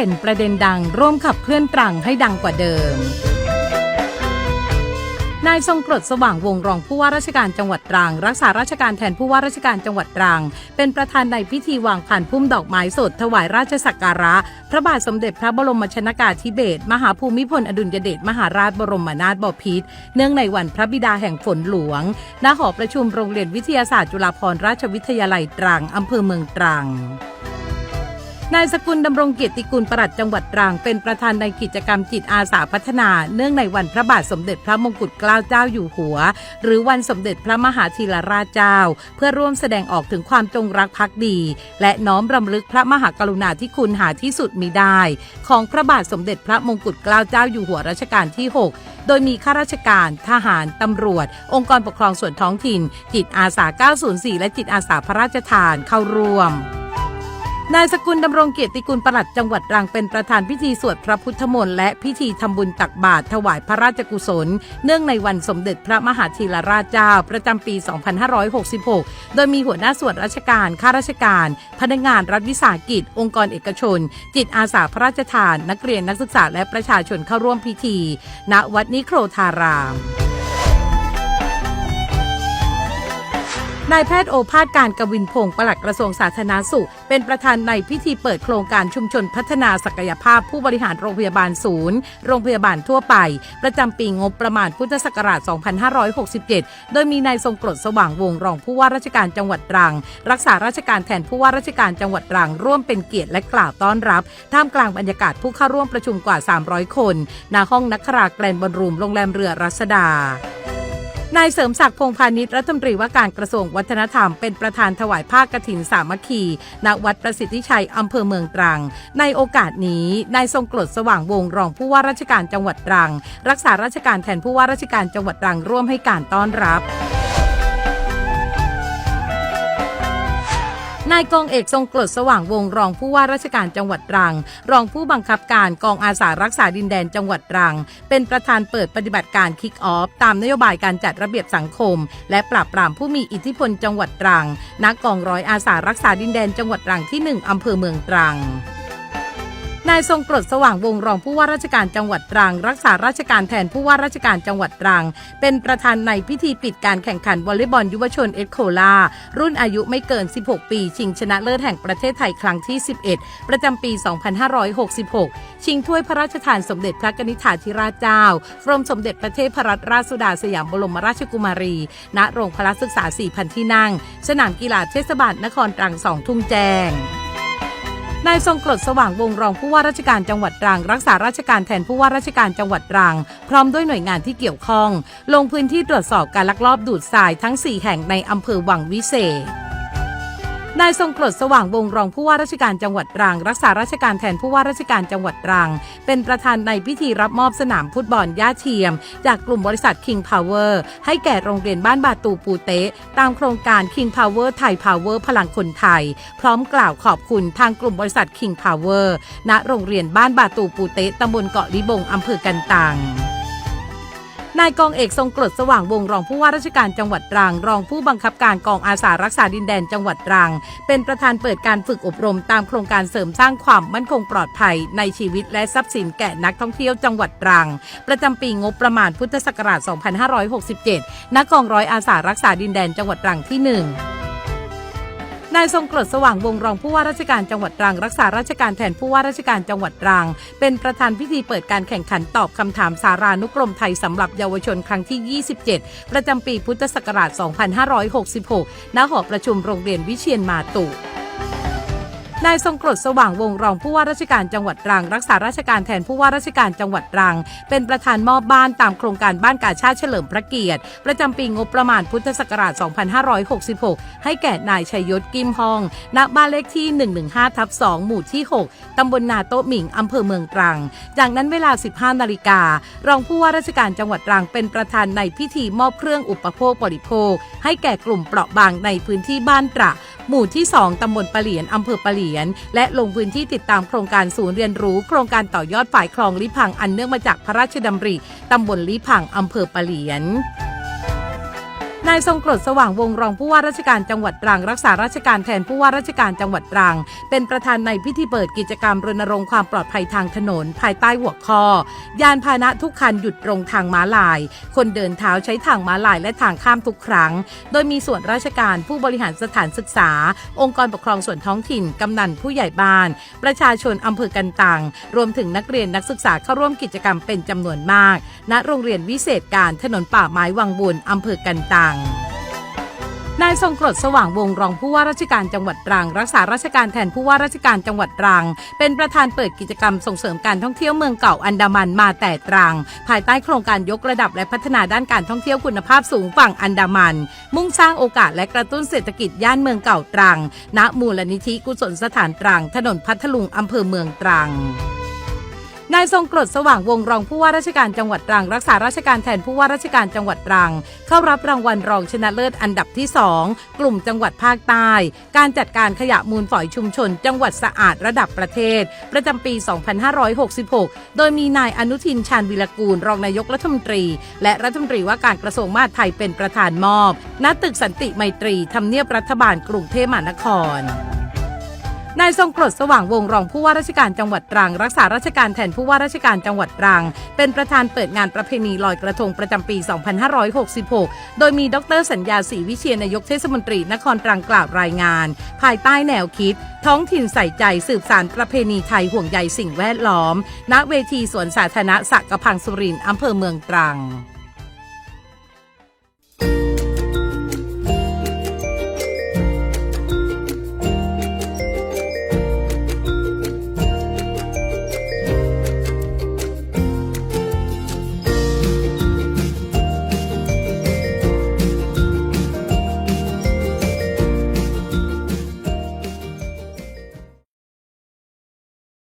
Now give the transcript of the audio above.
ด่นประเด็นดังร่วมขับเคลื่อนตรังให้ดังกว่าเดิม นายทรงกรดสว่างวงรองผู้ว่าราชการจังหวัดตรัง รักษาราชการแทนผู้ว่าราชการจังหวัดตรัง เป็นประธานในพิธีวางผ่านพุ่มดอกไม้สดถวายราชสักการะ พระบาทสมเด็จพระบรมชนากาธิเบศรมหาภูมิพลอดุลยเดชมหาราชบรมนาถบพิตรเนื่องในวันพระบิดาแห่งฝนหลวงณหอประชุมโรงเรียนวิทยาศาสตร์จุฬาภรณราชวิทยาลัยตรังอำเภอเมืองตรัง นายสกุลดำรงเกียรติกุลปลัดจังหวัดตรังเป็นประธานในกิจกรรมจิตอาสาพัฒนา เนื่องในวันพระบาทสมเด็จพระมงกุฎเกล้าเจ้าอยู่หัว หรือวันสมเด็จพระมหาธีรราชเจ้า เพื่อร่วมแสดงออกถึงความจงรักภักดี และน้อมรำลึกพระมหากรุณาธิคุณหาที่สุดมิได้ ของพระบาทสมเด็จพระมงกุฎเกล้าเจ้าอยู่หัวรัชกาลที่ 6 โดยมีข้าราชการ ทหาร ตำรวจ องค์กรปกครองส่วนท้องถิ่น จิตอาสา 904 และจิตอาสาพระราชทานเข้าร่วม นายสกุลดำรงเกียรติกุลปลัดจังหวัดรังเป็นประธานพิธีสวดพระพุทธมนต์และพิธีทำบุญตักบาตรถวายพระราชกุศล เนื่องในวันสมเด็จพระมหาธีรราชเจ้า ประจำปี 2566 โดยมีหัวหน้าส่วนราชการ ข้าราชการ พนักงานรัฐวิสาหกิจ องค์กรเอกชน จิตอาสาพระราชทาน นักเรียนนักศึกษาและประชาชนเข้าร่วมพิธี ณ วัดนิโครธาราม นายแพทย์โอภาสการกวินพงศ์ปลัดกระทรวงสาธารณสุข เป็นประธานในพิธีเปิดโครงการชุมชนพัฒนาศักยภาพผู้บริหารโรงพยาบาลศูนย์ โรงพยาบาลทั่วไป ประจำปีงบประมาณพุทธศักราช 2567 โดยมีนายทรงกรดสว่างวงรองผู้ว่าราชการจังหวัดตรัง รักษาราชการแทนผู้ว่าราชการจังหวัดตรัง ร่วมเป็นเกียรติและกล่าวต้อนรับ ท่ามกลางบรรยากาศผู้เข้าร่วมประชุมกว่า 300 คนณห้องนักคราแกรนบอลรูมโรงแรมเรือรัศดา นายเสริมศักดิ์พงพาณิชย์รัฐมนตรีว่าการกระทรวงวัฒนธรรม เป็นประธานถวายผ้ากฐินสามัคคีณวัดประสิทธิชัยอำเภอเมืองตรัง ในโอกาสนี้นายทรงกรดสว่างวงรองผู้ว่าราชการจังหวัดตรัง รักษาราชการแทนผู้ว่าราชการจังหวัดตรังร่วมให้การต้อนรับ นายกองเอกทรงกรดสว่างวงรองผู้ว่าราชการจังหวัดตรัง รองผู้บังคับการกองอาสารักษาดินแดนจังหวัดตรัง เป็นประธานเปิดปฏิบัติการคิกออฟตามนโยบายการจัดระเบียบสังคม และปราบปรามผู้มีอิทธิพลจังหวัดตรัง นักกองร้อยอาสารักษาดินแดนจังหวัดตรังที่ 1 อำเภอเมืองตรัง นายทรงกรดสว่างวงรองผู้ว่าราชการจังหวัดตรัง รักษาราชการแทนผู้ว่าราชการจังหวัดตรัง เป็นประธานในพิธีปิดการแข่งขันวอลเลย์บอลยุวชนเอ็กโคลา รุ่นอายุไม่เกิน 16 ปี ชิงชนะเลิศแห่งประเทศไทยครั้งที่ 11 ประจำปี 2566 ชิงถ้วยพระราชทานสมเด็จพระนิธิาธิราชเจ้ากรมสมเด็จพระเทพรัตนราชสุดาสยามบรมราชกุมารี ณ โรงพละศึกษา 4,000 ที่นั่ง สนามกีฬาเทศบาลนครตรังสองทุ่งแจ้ง นายทรงกรดสว่างวงรองผู้ว่าราชการจังหวัดตรัง รักษาราชการแทนผู้ว่าราชการจังหวัดตรัง พร้อมด้วยหน่วยงานที่เกี่ยวข้อง ลงพื้นที่ตรวจสอบการลักลอบดูดทรายทั้ง 4 แห่งในอำเภอวังวิเศษ นายทรงกรดสว่างวงรองผู้ว่าราชการจังหวัดตรัง รักษาราชการแทนผู้ว่าราชการจังหวัดตรัง เป็นประธานในพิธีรับมอบสนามฟุตบอลย่าเทียม จากกลุ่มบริษัท King Power ให้แก่โรงเรียนบ้านบาตูปูเตะตามโครงการ King Power ไทย Power พลังคนไทย พร้อมกล่าวขอบคุณทางกลุ่มบริษัท King Power ณโรงเรียนบ้านบาตูปูเตะตำบลเกาะลิบงอำเภอกันตัง นายกองเอกทรงกรดสว่างวงรองผู้ว่าราชการจังหวัดตรัง รองผู้บังคับการกองอาสารักษาดินแดนจังหวัดตรัง เป็นประธานเปิดการฝึกอบรมตามโครงการเสริมสร้างความมั่นคงปลอดภัย ในชีวิตและทรัพย์สินแก่นักท่องเที่ยวจังหวัดตรัง ประจำปีงบประมาณพุทธศักราช 2567 ณ กองร้อยอาสารักษาดินแดนจังหวัดตรังที่ 1 นายทรงกรดสว่างวงรองผู้ว่าราชการจังหวัดตรังรักษาราชการแทนผู้ว่าราชการจังหวัดตรัง เป็นประธานพิธีเปิดการแข่งขันตอบคำถามสารานุกรมไทยสำหรับเยาวชนครั้งที่ 27 ประจำปีพุทธศักราช 2566 ณ หอประชุมโรงเรียนวิเชียนมาตุ นายทรงกรดสว่างวงรองผู้ว่าราชการจังหวัดตรัง รักษาราชการแทนผู้ว่าราชการจังหวัดตรัง เป็นประธานมอบบ้านตามโครงการบ้านกาชาติเฉลิมพระเกียรติ ประจำปีงบประมาณพุทธศักราช 2566 ให้แก่นายชัยยศกิมฮอง ณ บ้านเลขที่ 115ทับ2หมู่ที่ 6 ตำบลนาโต๊ะหมิงอำเภอเมืองตรัง จากนั้นเวลา 15 นาฬิการองผู้ว่าราชการจังหวัดตรังเป็นประธานในพิธีมอบเครื่องอุปโภคบริโภค ให้แก่กลุ่มเปราะบางในพื้นที่บ้านตระ หมู่ที่ 2 ตำบลปะเหลียน อำเภอปะเหลียน และลงพื้นที่ติดตามโครงการศูนย์เรียนรู้ โครงการต่อยอดฝ่ายคลองลิพังอันเนื่องมาจากพระราชดำริ ตำบลลิพัง อำเภอปะเหลียน นายทรงกรดสว่างวงรองผู้ว่าราชการจังหวัดตรังรักษาราชการแทนผู้ว่าราชการจังหวัดตรัง เป็นประธานในพิธีเปิดกิจกรรมรณรงค์ความปลอดภัยทางถนน ภายใต้หัวข้อ ยานพาหนะทุกคันหยุดตรงทางม้าลาย คนเดินเท้าใช้ทางม้าลายและทางข้ามทุกครั้ง โดยมีส่วนราชการผู้บริหารสถานศึกษา องค์กรปกครองส่วนท้องถิ่นกำนันผู้ใหญ่บ้าน ประชาชนอำเภอกันตังรวมถึงนักเรียนนักศึกษาเข้าร่วมกิจกรรมเป็นจำนวนมาก ณโรงเรียนวิเศษการถนนป่าไม้วังบุญอำเภอกันตังนายทรงกรดสว่างวงรองผู้ว่าราชการจังหวัดตรัง รักษาราชการแทนผู้ว่าราชการจังหวัดตรัง เป็นประธานเปิดกิจกรรมส่งเสริมการท่องเที่ยวเมืองเก่าอันดามันมาแต่ตรัง ภายใต้โครงการยกระดับและพัฒนาด้านการท่องเที่ยวคุณภาพสูงฝั่งอันดามัน มุ่งสร้างโอกาสและกระตุ้นเศรษฐกิจย่านเมืองเก่าตรัง ณ มูลนิธิกุศลสถานตรัง ถนนพัทลุงอำเภอเมืองตรัง นายทรงกรดสว่างวงรองผู้ว่าราชการจังหวัดตรัง รักษาราชการแทนผู้ว่าราชการจังหวัดตรัง เข้ารับรางวัลรองชนะเลิศอันดับที่ 2 กลุ่มจังหวัดภาคใต้ การจัดการขยะมูลฝอยชุมชน จังหวัดสะอาดระดับประเทศ ประจำปี 2566 โดยมีนายอนุทินชาญวิรกูล รองนายกรัฐมนตรี และรัฐมนตรีว่าการกระทรวงมหาดไทยเป็นประธานมอบ ณตึกสันติไมตรีทำเนียบรัฐบาลกรุงเทพมหานคร นายทรงกรดสว่างวงรองผู้ว่าราชการจังหวัดตรัง รักษาราชการแทนผู้ว่าราชการจังหวัดตรัง เป็นประธานเปิดงานประเพณีลอยกระทงประจำปี 2566 โดยมีดรสัญญาศรีวิเชียรนายกเทศมนตรีนครตรังกล่าวรายงาน ภายใต้แนวคิด ท้องถิ่นใส่ใจสืบสานประเพณีไทยห่วงใยสิ่งแวดล้อม ณเวทีสวนสาธารณะสระกระพังสุรินทร์อำเภอเมืองตรัง